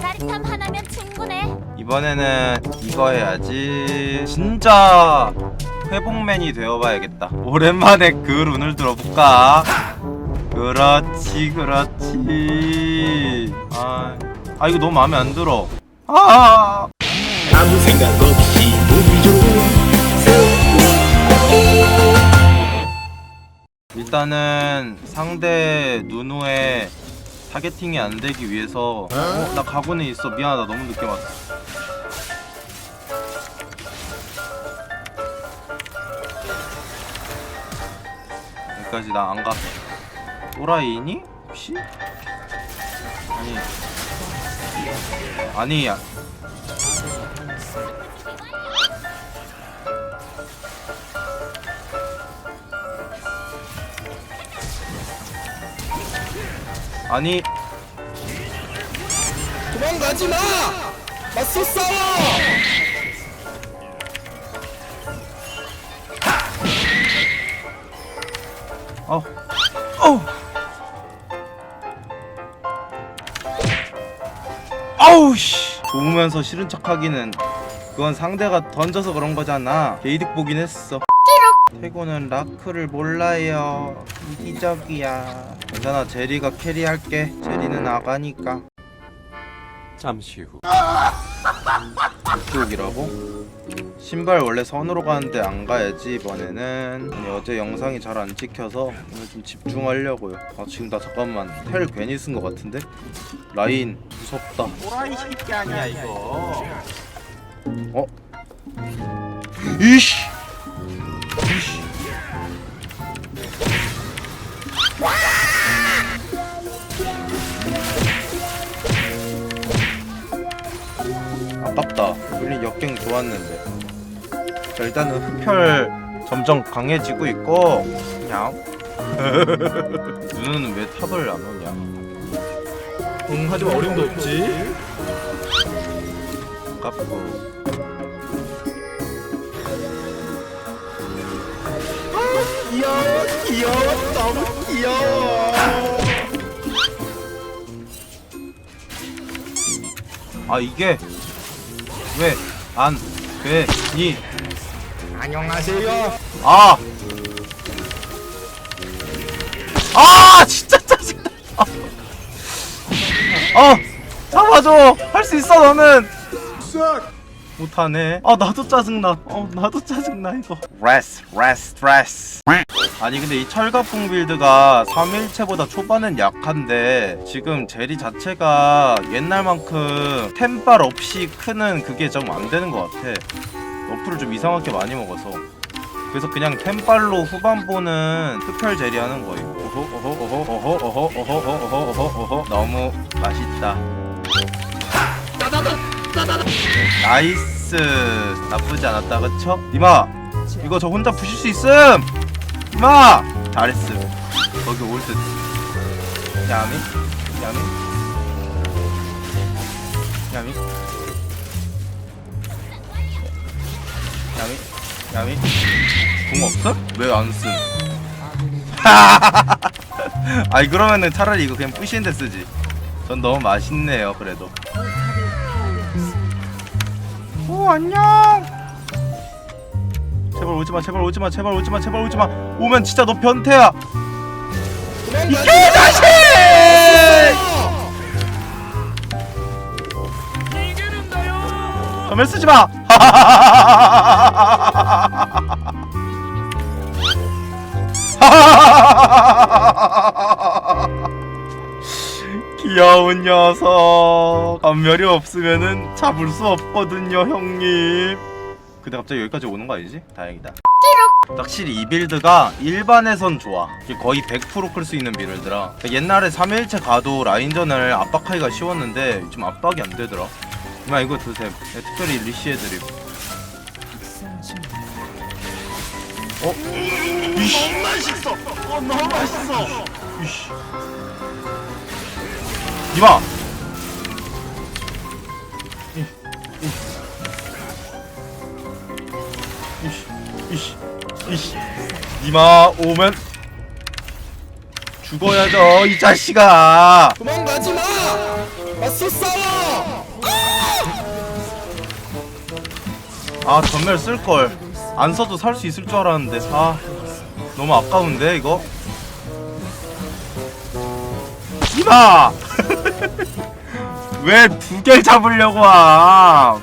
짜릿함 하나면 충분해. 이번에는 이거 해야지. 진짜 회복맨이 되어봐야겠다. 오랜만에 그 룬을 들어볼까? 그렇지 그렇지. 아, 아 이거 너무 마음에 안 들어. 아! 아무 생각 없이 좋은 일단은 상대 누누의 타겟팅이 안 되기 위해서 어? 나 가고는 있어 미안하다 너무 늦게 왔어 여기까지 나안 가. 또라이니? 혹시? 아니 아니야 아니 도망가지 마! 맞서 싸워! 어. 어. 아우 씨. 좋으면서 싫은 척하기는 그건 상대가 던져서 그런 거잖아. 게이득 보긴 했어. 태고는 라크를 몰라요. 이기적이야. 괜찮아, 제리가 캐리할게. 제리는 아가니까. 잠시 후 이쪽이라고? 신발 원래 선으로 가는데 안 가야지 이번에는 아니, 어제 영상이 잘 안 찍혀서 오늘 좀 집중하려고요 아 지금 나 잠깐만 텔 괜히 쓴 것 같은데? 라인 무섭다 또라이 새끼 아니야 이거 어? 이씨 이씨 아깝다. 우리 역경 좋았는데. 자, 일단은 흡혈 점점 강해지고 있고 그냥. 누누는 왜 탑을 안 오냐? 응 하지만 어림도 없지. 아깝고. 귀여워 귀여워 너무 귀여워 아 이게 왜안 되니 안녕하세요 아! 아! 진짜 짜증나! 아! 잡아줘! 할 수 있어 너는! 못하네. 아 나도 짜증나. 어 나도 짜증나 이거. 레스 레스 레스 아니 근데 이 철갑풍 빌드가 3일체보다 초반은 약한데 지금 제리 자체가 옛날만큼 템빨 없이 크는 그게 좀 안 되는 것 같아. 너프를 좀 이상하게 많이 먹어서. 그래서 그냥 템빨로 후반부는 흡혈 제리 하는 거예요. 오호 오호 오호 오호 오호 오호 오호 오호 오호 너무 맛있다 나이스. 나쁘지 않았다. 그쵸? 니마! 이거 저 혼자 부실 수 있음! 니마! 잘했음. 거기 올듯. 야미? 야미? 야미? 야미? 야미? 공 없어? 왜안 쓴? 아니 그러면은 차라리 이거 그냥 부시는데 쓰지. 전 너무 맛있네요 그래도 오 안녕. 제발 오지 마 제발 오지 마 제발 오지 마 제발 오지 마. 오면 진짜 너 변태야. 이 개자식! 전멸 쓰지 마 귀여운 녀석. 감멸이 없으면은 잡을 수 없거든요 형님. 근데 갑자기 여기까지 오는 거 아니지? 다행이다. 확실히 이 빌드가 일반에선 좋아. 거의 100%클 수 있는 빌드라 옛날에 3일째 가도 라인전을 압박하기가 쉬웠는데 좀 압박이 안 되더라. 이마 이거 드셈 네, 특별히 리시해드림 어? 이씨. 너무 맛있어. 어 너무 맛있어. 이씨 이마 이씨 이씨 이씨 이마 오면 죽어야죠 이 자식아. 도망가지 마! 아 전멸 쓸걸. 안 써도 살 수 있을 줄 알았는데 아 너무 아까운데 이거? 이봐 왜 두 개를 잡으려고 함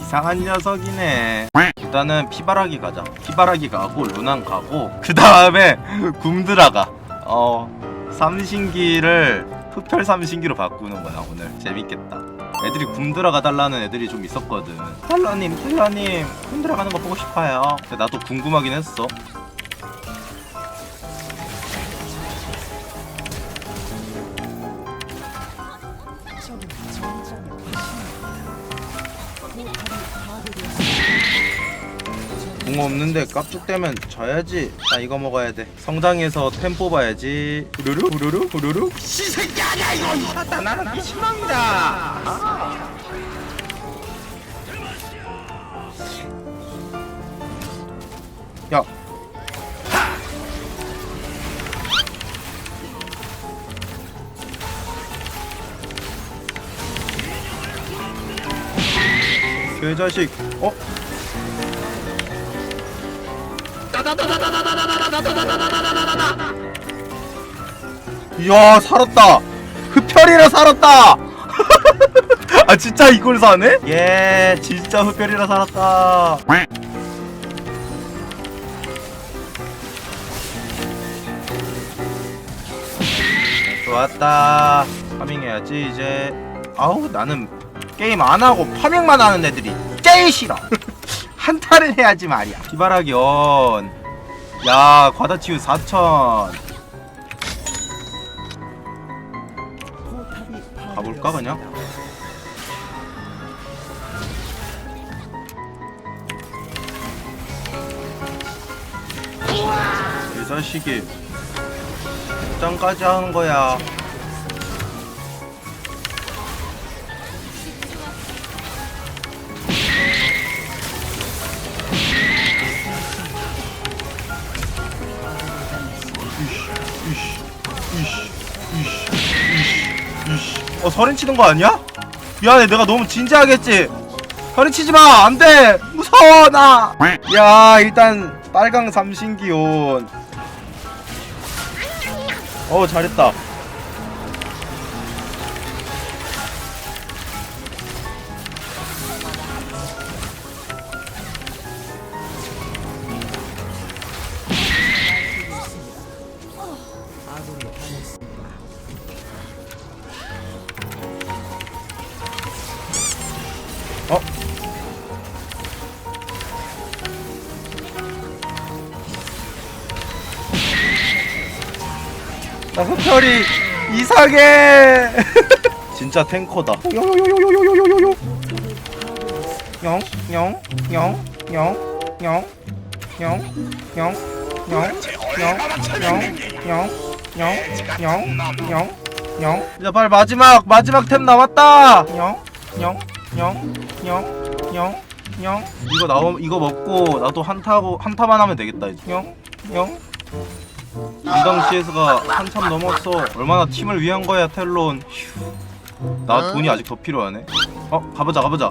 이상한 녀석이네. 일단은 피바라기 가자. 피바라기 가고 루난 가고 그 다음에 굼드라 가 어 삼신기를 흡혈 삼신기로 바꾸는 거야 오늘. 재밌겠다. 애들이 굼드라가 달라는 애들이 좀 있었거든. 텔러님 텔러님 굼드라 가는 거 보고 싶어요. 나도 궁금하긴 했어 붕어 없는데 깝죽되면 져야지. 나 이거 먹어야 돼. 성장해서 템 뽑아야지. 후루루 후루루 후루루 시새끼 아니야 이거 나 나는 미친놈이다 야. 개자식 어? 이야 살았다. 흡혈이라 살았다. 아 진짜 이걸 사네? 예 진짜 흡혈이라 살았다. 좋았다. 파밍해야지 이제. 아우 나는 게임 안하고 파밍만 하는 애들이 제일 싫어. 한타를 해야지 말이야. 기바라기언 야 과다치유 4000 가볼까 그냥? 이 자식이. 입장까지 하는 거야 어 서린 치는 거 아니야? 미안해 내가 너무 진지하게 했지. 서린 치지 마 안돼. 무서워 나야 일단 빨강 삼신기온. 어 잘했다 나 흡혈이 이상해 진짜 탱커다 요요요요요요요요요 영 영 영 영 영 영 영 영 영 영 영 영 영 영 이제 빨리 마지막 마지막 템 남았다 영 영 영 영 영 영 이거 나오 이거 먹고 나도 한타고 한타만 하면 되겠다 이제 영 영 인당 CS가 한참 넘었어 얼마나 팀을 위한 거야 텔론. 휴. 나 돈이 아직 더 필요하네. 어 가보자 가보자.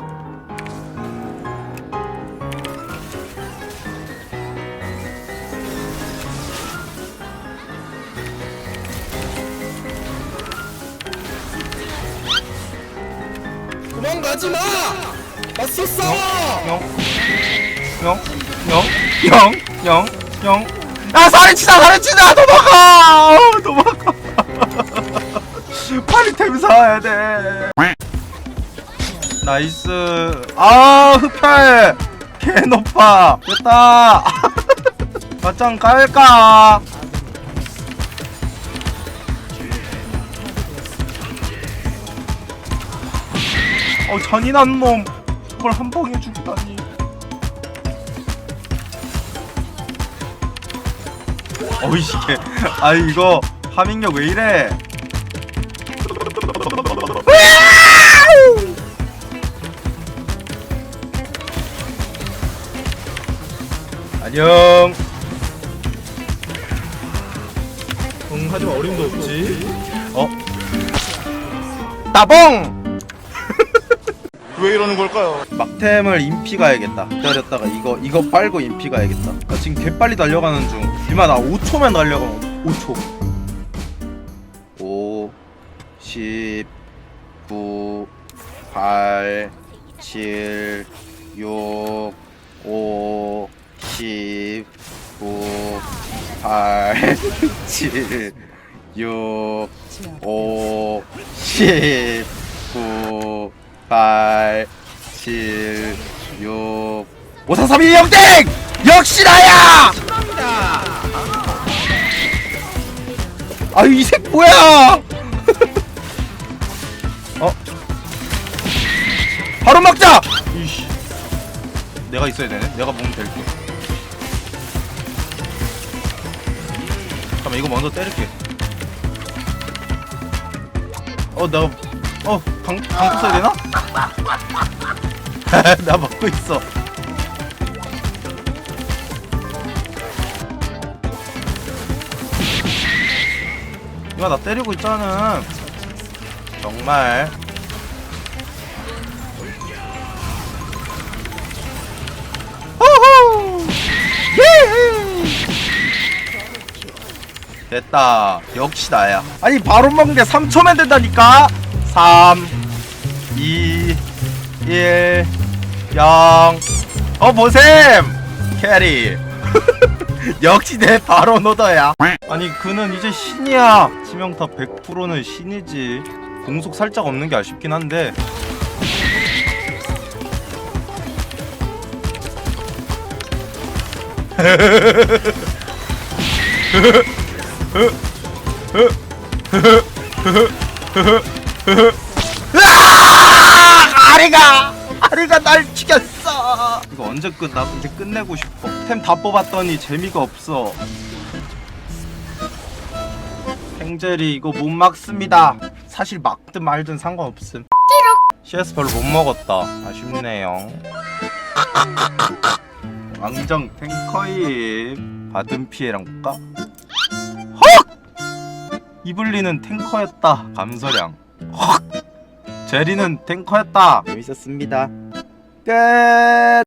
도망가지 마! 맞서 싸워! 영영영영영영 아 살인 치다 살인 치다 도망가. 어, 도망가. 빨리 템 사야 돼. 나이스. 아 흡혈. 개 높아. 됐다. 맞짱 깔까? 어 잔인한 놈. 저걸 한 방에 죽이다니 어이씨 개. 아 이거 파밍력 왜 이래 안녕 응 하지만 어림도 없지 어? 따봉! 왜 이러는 걸까요? 막템을 인피 가야겠다 기다렸다가 이거 이거 빨고 인피 가야겠다 나 지금 개빨리 달려가는 중 이마 나 5초면 달려가 5초 5 10 9 8 7 6 5 10 9 8 7 6 5 10 9 8 7 6 5 4 3 2 0 땡! 역시 나야! 아유 이색 뭐야? 어? 바로 막자! 이씨 내가 있어야 되네? 내가 보면 될게 잠깐만 이거 먼저 때릴게 어 내가 어 강, 강투 써야 되나? 나 먹고 있어 이거 나 때리고 있잖아 정말. 됐다. 역시 나야. 아니 바로 먹는데 3초면 된다니까? 3 2 1 0 어, 보셈! 캐리. 역시 내 바로 노더야. 아니, 그는 이제 신이야. 치명타 100%는 신이지. 공속 살짝 없는 게 아쉽긴 한데. 아리가! 아리가 날! 이거 언제 끝나? 이제 끝내고 싶어. 템 다 뽑았더니 재미가 없어. 행젤이 이거 못 막습니다. 사실 막든 말든 상관없음. CS 별로 못 먹었다. 아쉽네요. 왕정 탱커임. 받은 피해랑 볼까? 헉! 이블리는 탱커였다. 감서량. 헉! 제리는 탱커였다. 재밌었습니다. 끝.